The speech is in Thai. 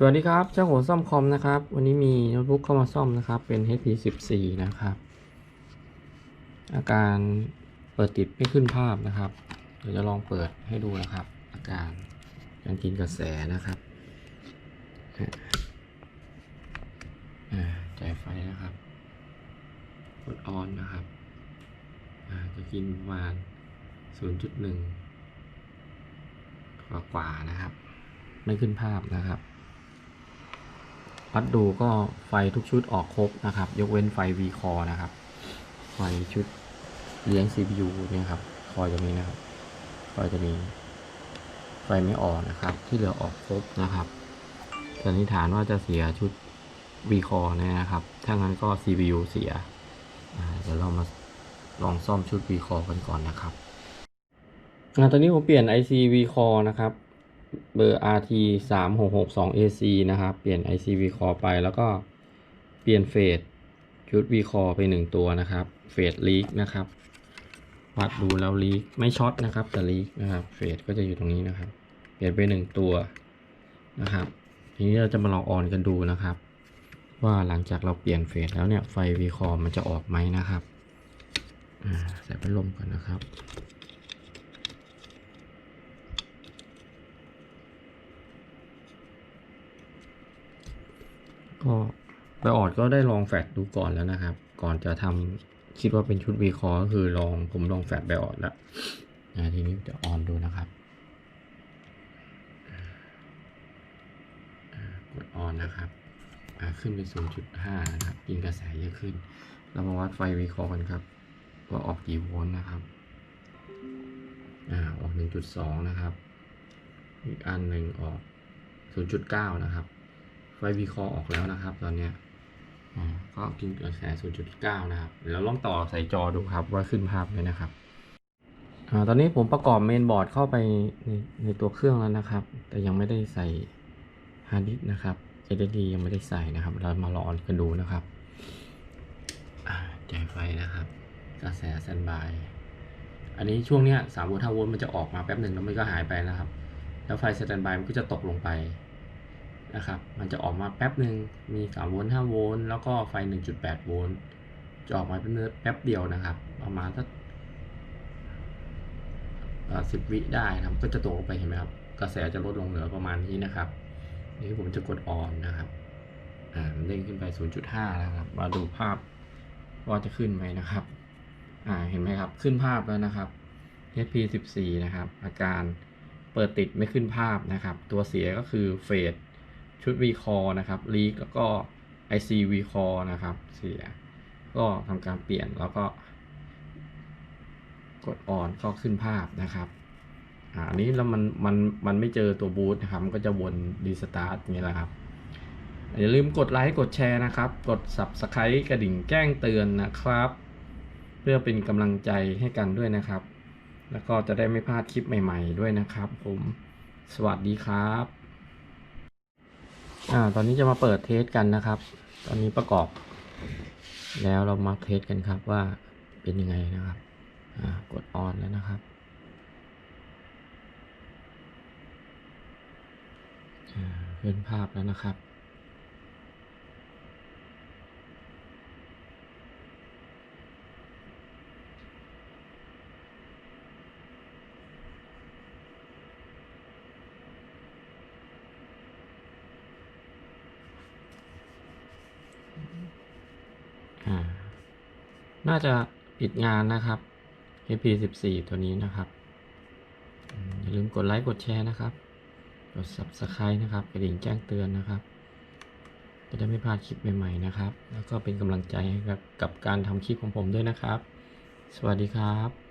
สวัสดีครับ เจ้าหัวซ่อมคอมนะครับ วันนี้มีโน้ตบุ๊กเข้ามาซ่อมนะครับ เป็น HP 14นะครับ อาการเปิดติดไม่ขึ้นภาพนะครับ เดี๋ยวจะลองเปิดให้ดูนะครับ อาการการกินกระแสนะครับจ่ายไฟนะครับ กดออนนะครับ จะกินประมาณ 0.1 กว่ากว่าๆนะครับ ไม่ขึ้นภาพนะครับ วัดดูก็ไฟทุกชุดออกครบนะครับ ยกเว้นไฟ V core นะครับ ไฟชุดเลี้ยง CPU เนี่ยครับ คอยจะมีนะครับ คอยจะมีไฟไม่ออกนะครับ ที่เหลือออกครบนะครับสันนิษฐานว่าจะเสียชุด V core นี่นะครับ ถ้างั้นก็ CPU เสียเดี๋ยวเรามาลองซ่อมชุด V core กันก่อนนะครับอตอนนี้ผมเปลี่ยน IC V core นะครับ เบอร์ RT 3 6 6 2 AC นะครับ เปลี่ยน IC V core ไปแล้วก็เปลี่ยนเฟสชุด V core ไป 1 ตัวนะครับ เฟสลีกนะครับ วัดดูแล้วลีกไม่ช็อตนะครับ แต่ลีกนะครับ เฟสก็จะอยู่ตรงนี้นะครับ เปลี่ยนไป 1 ตัวนะครับ ทีนี้เราจะมาลองออนกันดูนะครับ ว่าหลังจากเราเปลี่ยนเฟสแล้วเนี่ยไฟ V core มันจะออกไหมนะครับใส่พัดลมก่อนนะครับ ก็ไปออดก็ได้ลองแฟลชดูก่อนแล้วนะครับ ก่อนจะทำคิดว่าเป็นชุดวีคอก็คือลองผมลองแฟลชไปออดแล้วนะทีนี้จะออนดูนะครับ กดออนนะครับขึ้นไป 0.5 นะครับยิงกระแสเยอะขึ้น เรามาวัดไฟวีคอกันครับ ว่าออกกี่โวลต์นะครับอ่าออก 1.2 นะครับ อีกอันหนึ่งออก 0.9 นะครับ ไฟวีคอออกแล้วนะครับ ตอนเนี้ยก็กินกระแส 0.9 นะครับเดี๋ยวลองต่อใส่จอดูครับว่าขึ้นภาพไหมนะครับอตอนนี้ผมประกอบเมนบอร์ดเข้าไปในในตัวเครื่องแล้วนะครับ แต่ยังไม่ได้ใส่ฮาร์ดดิสก์นะครับ SSD ยังไม่ได้ใส่นะครับ เรามาลองกันดูนะครับจ่ายไฟนะครับ กระแสแซนบาย อันนี้ช่วงเนี้ย3โวลต์5โวลต์มันจะออกมาแป๊บหนึ่งแล้วมันก็หายไปนะครับ แล้วไฟสแตนบายมันก็จะตกลงไป นะครับ มันจะออกมาแป๊บหนึ่งมี3โวลต์5โวลต์แล้วก็ไฟ 1.8 โวลต์จะออกมาเป็นแป๊บเดียวนะครับ ประมาณสักสิบวิได้นะครับ ก็จะตกลงไปเห็นไหมครับ กระแสจะลดลงเหลือประมาณนี้นะครับ นี่ผมจะกดออนนะครับอ่าเด้งขึ้นไป 0.5 แล้วครับ มาดูภาพว่าจะขึ้นไหมนะครับ อ่า เห็นไหมครับ ขึ้นภาพแล้วนะครับ HP 14 นะครับ อาการเปิดติดไม่ขึ้นภาพนะครับ ตัวเสียก็คือเฟด ชุด v c o r นะครับลีกแล้วก็ IC v c o r นะครับ เสีย ก็ทำการเปลี่ยนแล้วก็ กดออนก็ขึ้นภาพนะครับอ่าอันนี้แล้วมันมันมันไม่เจอตัวบูตนะครับ มันก็จะวนรีสตาร์ทอย่างนี้แหละครับอย่าลืมกดไลค์กดแชร์นะครับ กด Subscribe กระดิ่งแจ้งเตือนนะครับ เพื่อเป็นกำลังใจให้กันด้วยนะครับ แล้วก็จะได้ไม่พลาดคลิปใหม่ ๆ ด้วยนะครับ ผม สวัสดีครับ อ่า ตอนนี้จะมาเปิดเทสกันนะครับ ตอนนี้ประกอบ แล้วเรามาเทสกันครับว่าเป็นยังไงนะครับ อ่า กดออนแล้วนะครับ อ่า ขึ้นภาพแล้วนะครับ อ่า น่าจะปิดงานนะครับ HP 14 ตัวนี้นะครับอืมอย่าลืมกดไลค์กดแชร์นะครับ กด Subscribe นะครับ กระดิ่งแจ้งเตือนนะครับ จะได้ไม่พลาดคลิปใหม่ๆนะครับ แล้วก็เป็นกำลังใจให้กับกับการทำคลิปของผมด้วยนะครับ สวัสดีครับ